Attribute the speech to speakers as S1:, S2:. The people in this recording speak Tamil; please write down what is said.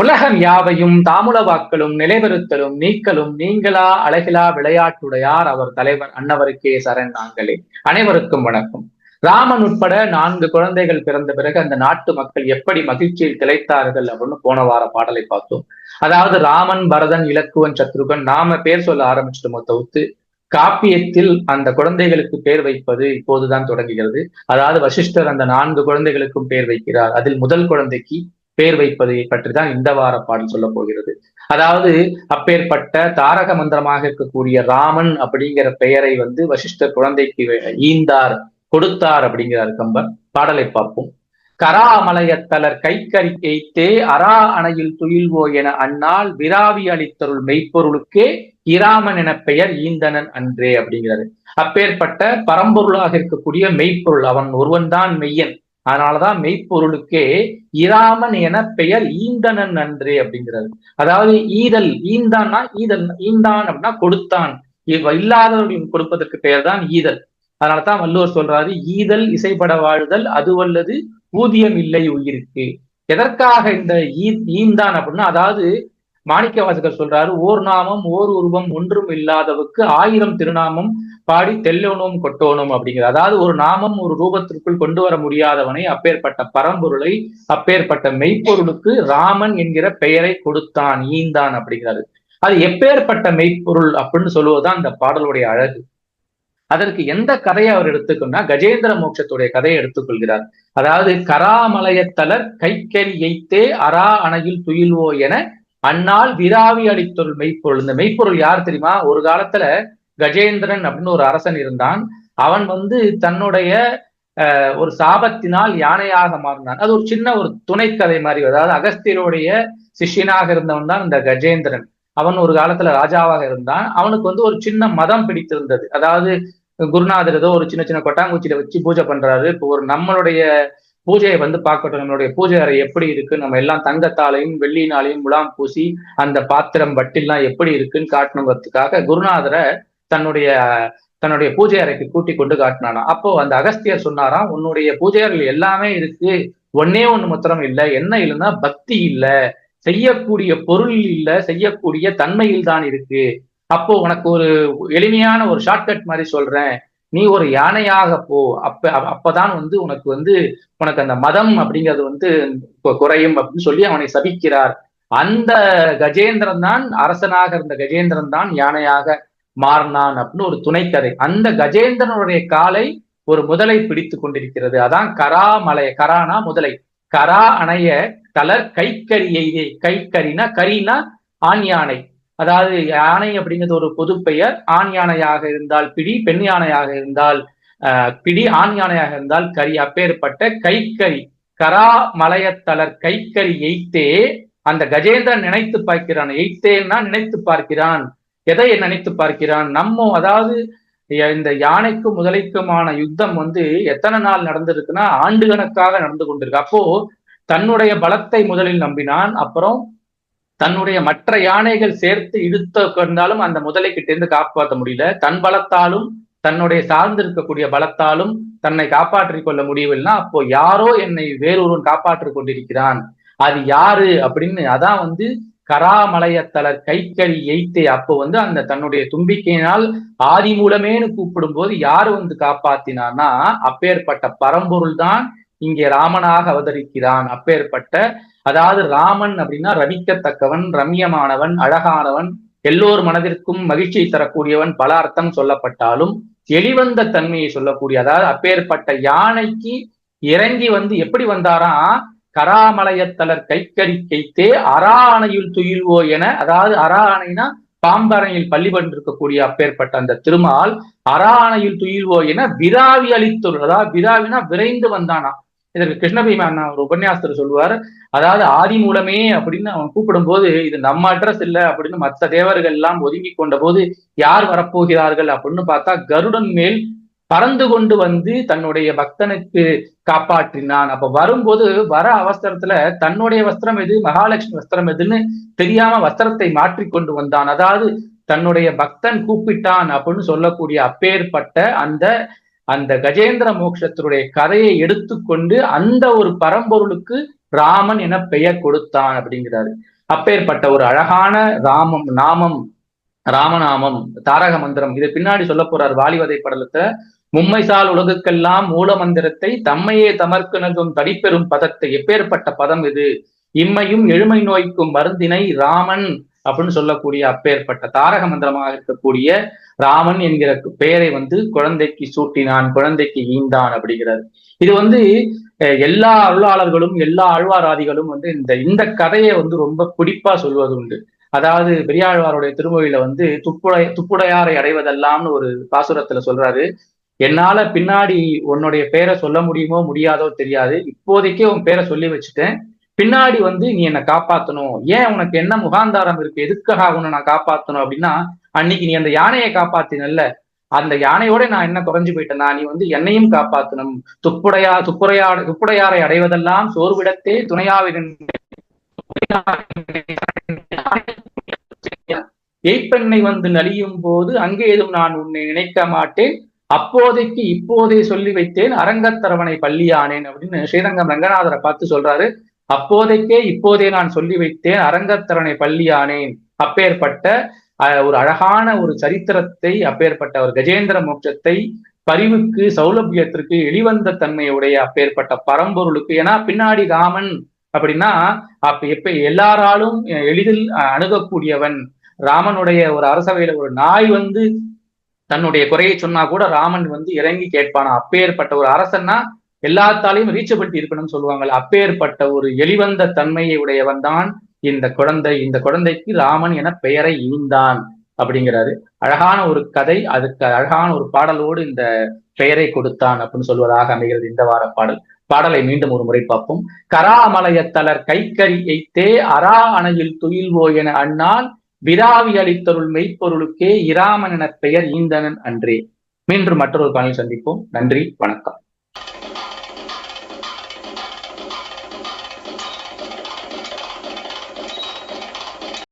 S1: உலகம் யாவையும் தாமுலவாக்களும் நிலைபெறுத்தலும் நீக்கலும் நீங்களா அழகிலா விளையாட்டுடையார் அவர் தலைவர் அன்னவருக்கே சரண் நாங்களே. அனைவருக்கும் வணக்கம். ராமன் உட்பட நான்கு குழந்தைகள் பிறந்த பிறகு அந்த நாட்டு மக்கள் எப்படி மகிழ்ச்சியில் திளைத்தார்கள் அப்படின்னு போன வார பாடலை பார்த்தோம். அதாவது ராமன் பரதன் இலக்குவன் சத்ருகன் நாம பேர் சொல்ல ஆரம்பிச்சிட்டோமோ தவிர்த்து காப்பியத்தில் அந்த குழந்தைகளுக்கு பேர் வைப்பது இப்போதுதான் தொடங்குகிறது. அதாவது வசிஷ்டர் அந்த நான்கு குழந்தைகளுக்கும் பேர் வைக்கிறார். அதில் முதல் குழந்தைக்கு பேர் வைப்பதை பற்றி தான் இந்த வார பாடல் சொல்ல போகிறது. அதாவது அப்பேற்பட்ட தாரக மந்திரமாக இருக்கக்கூடிய ராமன் அப்படிங்கிற பெயரை வந்து வசிஷ்டர் குழந்தைக்கு ஈந்தார் கொடுத்தார் அப்படிங்கிறார் கம்பர். பாடலை பார்ப்போம். கராமலையத்தலர் கைக்கறி எய்த்தே அரா அணையில் துயில்வோ என அன்னால் விராவி அளித்தருள் மெய்ப்பொருளுக்கே இராமன் என பெயர் ஈந்தனன் அன்றே அப்படிங்கிறாரு. அப்பேற்பட்ட பரம்பொருளாக இருக்கக்கூடிய மெய்ப்பொருள் அவன் ஒருவன்தான் மெய்யன். அதனாலதான் மெய்ப்பொருளுக்கே இராமன் என பெயர் ஈந்தனன் நன்றே அப்படிங்கிறது. அதாவது ஈதல் ஈந்தான்னா ஈதல் ஈந்தான் அப்படின்னா கொடுத்தான். இல்லாதவர்களுக்கு கொடுப்பதற்கு பெயர் தான் ஈதல். அதனாலதான் வள்ளுவர் சொல்றாரு ஈதல் இசைப்பட வாழ்தல் அதுவல்லது ஊதியம் இல்லை உயிருக்கு. எதற்காக இந்த ஈ ஈந்தான் அப்படின்னா அதாவது மாணிக்க வாசகர் சொல்றாரு ஓர் நாமம் ஓர் உருவம் ஒன்றும் இல்லாதவுக்கு ஆயிரம் திருநாமம் பாடி தெல்லோனும் கொட்டோனும் அப்படிங்கிறது அதாவது ஒரு நாமம் ஒரு ரூபத்திற்குள் கொண்டு வர முடியாதவனை அப்பேற்பட்ட பரம்பொருளை அப்பேற்பட்ட மெய்ப்பொருளுக்கு ராமன் என்கிற பெயரை கொடுத்தான் ஈந்தான் அப்படிங்கிறது அது எப்பேற்பட்ட மெய்ப்பொருள் அப்படின்னு சொல்லுவதுதான் அந்த பாடலுடைய அழகு. அதற்கு எந்த கதையை அவர் எடுத்துக்கணும்னா கஜேந்திர மோட்சத்துடைய கதையை எடுத்துக்கொள்கிறார். அதாவது கராமலயத்தலர் கைக்கறி எய்த்தே அரா அணையில் துயில்வோ என அந்நாள் விராவி அளித்தொருள் மெய்ப்பொருள். இந்த மெய்ப்பொருள் யார் தெரியுமா? ஒரு காலத்துல கஜேந்திரன் அப்படின்னு ஒரு அரசன் இருந்தான். அவன் வந்து தன்னுடைய ஒரு சாபத்தினால் யானையாக மாறினான். அது ஒரு சின்ன ஒரு துணைக்கதை மாதிரி. அதாவது அகஸ்தியருடைய சிஷ்யனாக இருந்தவன் தான் இந்த கஜேந்திரன். அவன் ஒரு காலத்துல ராஜாவாக இருந்தான். அவனுக்கு வந்து ஒரு சின்ன மதம் பிடித்திருந்தது. அதாவது குருநாதர் ஏதோ ஒரு சின்ன சின்ன கொட்டாங்குச்சியில வச்சு பூஜை பண்றாரு. இப்போ ஒரு நம்மளுடைய பூஜையை வந்து பார்க்கட்டும். நம்மளுடைய பூஜை அறை எப்படி இருக்கு? நம்ம எல்லாம் தங்கத்தாலையும் வெள்ளினாலையும் முலாம் பூசி அந்த பாத்திரம் வட்டில்லாம் எப்படி இருக்குன்னு காட்டணுங்கிறதுக்காக குருநாதரை தன்னுடைய தன்னுடைய பூஜை அறைக்கு கூட்டி கொண்டு காட்டினானா அப்போ அந்த அகஸ்தியர் சொன்னாராம் உன்னுடைய பூஜை அறையில் எல்லாமே இருக்கு. ஒன்னே ஒண்ணு மாத்திரம் இல்லை. என்ன இல்லைன்னா பக்தி இல்லை. செய்யக்கூடிய பொருள் இல்லை. செய்யக்கூடிய தன்மையில் தான் இருக்கு. அப்போ உனக்கு ஒரு எளிமையான ஒரு ஷார்ட்கட் மாதிரி சொல்றேன். நீ ஒரு யானையாக போ. அப்ப அப்பதான் வந்து உனக்கு வந்து உனக்கு அந்த மதம் அப்படிங்கிறது வந்து குறையும் அப்படின்னு சொல்லி அவனை சபிக்கிறார். அந்த கஜேந்திரன் தான் அரசனாக இருந்த கஜேந்திரன் தான் யானையாக மாறினான் அப்படின்னு ஒரு துணைக்கதை. அந்த கஜேந்திரனுடைய காலை ஒரு முதலை பிடித்து கொண்டிருக்கிறது. அதான் கரா மலை கரானா முதலை. கரா அணைய தலர் கைக்கரியை கைக்கரினா கரினா ஆண் யானை. அதாவது யானை அப்படிங்கிறது ஒரு பொது பெயர். ஆண் யானையாக இருந்தால் பிடி பெண் யானையாக இருந்தால் பிடி ஆண் யானையாக இருந்தால் கரி அப்பேற்பட்ட கைக்கரி கரா மலையத்தலர் கைக்கறி எய்த்தே அந்த கஜேந்திரன் நினைத்து பார்க்கிறான். எய்த்தேன்னா நினைத்து பார்க்கிறான். எதை நினைத்து பார்க்கிறான்? நம்ம அதாவது இந்த யானைக்கும் முதலைக்குமான யுத்தம் வந்து எத்தனை நாள் நடந்திருக்குன்னா ஆண்டு கணக்காக நடந்து கொண்டிருக்கு. அப்போ தன்னுடைய பலத்தை முதலில் நம்பினான். அப்புறம் தன்னுடைய மற்ற யானைகள் சேர்த்து இழுத்த கொண்டாலும் அந்த முதலை கிட்ட இருந்து காப்பாற்ற முடியல. தன் பலத்தாலும் தன்னுடைய சார்ந்து இருக்கக்கூடிய பலத்தாலும் தன்னை காப்பாற்றிக் கொள்ள முடியவில்லைன்னா அப்போ யாரோ என்னை வேறொருவன் காப்பாற்றிக் கொண்டிருக்கிறான். அது யாரு அப்படின்னு அதான் வந்து கராமலையத்தலர் கைக்கறி எய்த்தே. அப்போ வந்து அந்த தன்னுடைய தும்பிக்கையினால் ஆதி மூலமேனு கூப்பிடும் போது யாரு வந்து காப்பாத்தினான்னா அப்பேற்பட்ட பரம்பொருள் தான் இங்கே ராமனாக அவதரிக்கிறான். அப்பேற்பட்ட அதாவது ராமன் அப்படின்னா ரவிக்கத்தக்கவன் ரம்யமானவன் அழகானவன் எல்லோர் மனதிற்கும் மகிழ்ச்சியை தரக்கூடியவன் பல அர்த்தம் சொல்லப்பட்டாலும் எளிவந்த தன்மையை சொல்லக்கூடிய அதாவது அப்பேற்பட்ட யானைக்கு இறங்கி வந்து எப்படி வந்தாரா? கராமலையத்தலர் கைக்கறி கைத்தே அராணையில் துயில்வோ என அதாவது அராணைனா பாம்பரணையில் பள்ளி இருக்கக்கூடிய அப்பேற்பட்ட அந்த திருமால் அராணையில் துயில்வோ என விராவி அளித்தொரு அதாவது விராவினா விரைந்து வந்தானா? இதற்கு கிருஷ்ணபீமா அண்ணா ஒரு உபன்யாசத்தில் சொல்லுவார். அதாவது ஆதி மூலமே அப்படின்னு அவன் கூப்பிடும் போது இது நம்ம அட்ரஸ் இல்லை அப்படின்னு மற்ற தேவர்கள் எல்லாம் ஒதுங்கி கொண்ட போது யார் வரப்போகிறார்கள் அப்படின்னு பார்த்தா கருடன் மேல் பறந்து கொண்டு வந்து தன்னுடைய பக்தனுக்கு காப்பாற்றினான். அப்ப வரும்போது வர அவசரத்துல தன்னுடைய வஸ்திரம் எது மகாலட்சுமி வஸ்திரம் எதுன்னு தெரியாம வஸ்திரத்தை மாற்றி கொண்டு வந்தான். அதாவது தன்னுடைய பக்தன் கூப்பிட்டான் அப்படின்னு சொல்லக்கூடிய அப்பேற்பட்ட அந்த அந்த கஜேந்திர மோட்சத்தினுடைய கதையை எடுத்துக்கொண்டு அந்த ஒரு பரம்பொருளுக்கு ராமன் என பெயர் கொடுத்தான் அப்படிங்கிறாரு. அப்பேற்பட்ட ஒரு அழகான ராமம் நாமம் ராமநாமம் தாரக மந்திரம். இது பின்னாடி சொல்ல போறார் வாலிவதை படலத்தை. மும்மைசால் உலகுக்கெல்லாம் மூல மந்திரத்தை தம்மையே தமர்க்கு நல்கும் தடிப்பெறும் பதத்தை. எப்பேற்பட்ட பதம் இது? இம்மையும் எழுமை நோய்க்கும் மருந்தினை ராமன் அப்படின்னு சொல்லக்கூடிய அப்பேற்பட்ட தாரக மந்திரமாக இருக்கக்கூடிய ராமன் என்கிற பெயரை வந்து குழந்தைக்கு சூட்டினான் குழந்தைக்கு ஈந்தான் அப்படிங்கிறார். இது வந்து எல்லா அருளாளர்களும் எல்லா ஆழ்வாராதிகளும் வந்து இந்த இந்த கதையை வந்து ரொம்ப பிடிப்பா சொல்வது உண்டு. அதாவது பெரியாழ்வாருடைய திருமொழியில வந்து துப்புடை துப்புடையாரை அடைவதெல்லாம்னு ஒரு பாசுரத்துல சொல்றாரு. என்னால பின்னாடி உன்னுடைய பேரை சொல்ல முடியுமோ முடியாதோ தெரியாது. இப்போதைக்கே உன் பேரை சொல்லி வச்சுட்டேன். பின்னாடி வந்து நீ என்னை காப்பாத்தணும். ஏன் உனக்கு என்ன முகாந்தாரம் இருக்கு? எதுக்காக உன்னை நான் காப்பாத்தணும் அப்படின்னா அன்னைக்கு நீ அந்த யானையை காப்பாத்தினல்ல. அந்த யானையோட நான் என்ன குறைஞ்சு போயிட்டேன்னா நீ வந்து என்னையும் காப்பாத்தணும். துப்புடையா துப்புரையா துப்புடையாரை அடைவதெல்லாம் சோர்விடத்தே துணையாவிடன். எய்ப்பெண்ணை வந்து நலியும் போது அங்கேதும் நான் உன்னை நினைக்க மாட்டேன். அப்போதைக்கு இப்போதே சொல்லி வைத்தேன். அரங்கத்தரவனை பள்ளியானேன் அப்படின்னு ஸ்ரீரங்கம் ரங்கநாதரை பார்த்து சொல்றாரு. அப்போதைக்கே இப்போதே நான் சொல்லி வைத்தேன் அரங்கத்தரனை பள்ளியானேன் அப்பேற்பட்ட ஒரு அழகான ஒரு சரித்திரத்தை அப்பேற்பட்ட ஒரு கஜேந்திர மோட்சத்தை பரிவுக்கு சௌலபியத்திற்கு எளிவந்த தன்மையுடைய அப்பேற்பட்ட பரம்பொருளுக்கு ஏன்னா பின்னாடி ராமன் அப்படின்னா அப்ப எப்ப எல்லாராலும் எளிதில் அணுகக்கூடியவன். ராமனுடைய ஒரு அரசவையில ஒரு நாய் வந்து தன்னுடைய குறையை சொன்னா கூட ராமன் வந்து இறங்கி கேட்பானா. அப்பேற்பட்ட ஒரு அரசன்னா எல்லாத்தாலையும் ரீச்சபிலிட்டி இருக்கணும்னு சொல்லுவாங்க அப்பேற்பட்ட ஒரு எளிவந்த தன்மையை உடையவன் தான் இந்த குழந்தை. இந்த குழந்தைக்கு ராமன் என பெயரை ஈந்தான் அப்படிங்கிறாரு. அழகான ஒரு கதை. அதுக்கு அழகான ஒரு பாடலோடு இந்த பெயரை கொடுத்தான் அப்படின்னு சொல்வதாக அமைகிறது இந்த வார பாடல். பாடலை மீண்டும் ஒரு முறை பார்ப்போம். கராமலயத்தலர் கைக்கறி எய்த்தே அரா அணையில் துயில்வோ என அண்ணால் விராவி அளித்தருள் மெய்ப்பொருளுக்கே இராமன் என பெயர் ஈந்தனன் அன்றே. மீண்டும் மற்றொரு பாடலில் சந்திப்போம். நன்றி வணக்கம்.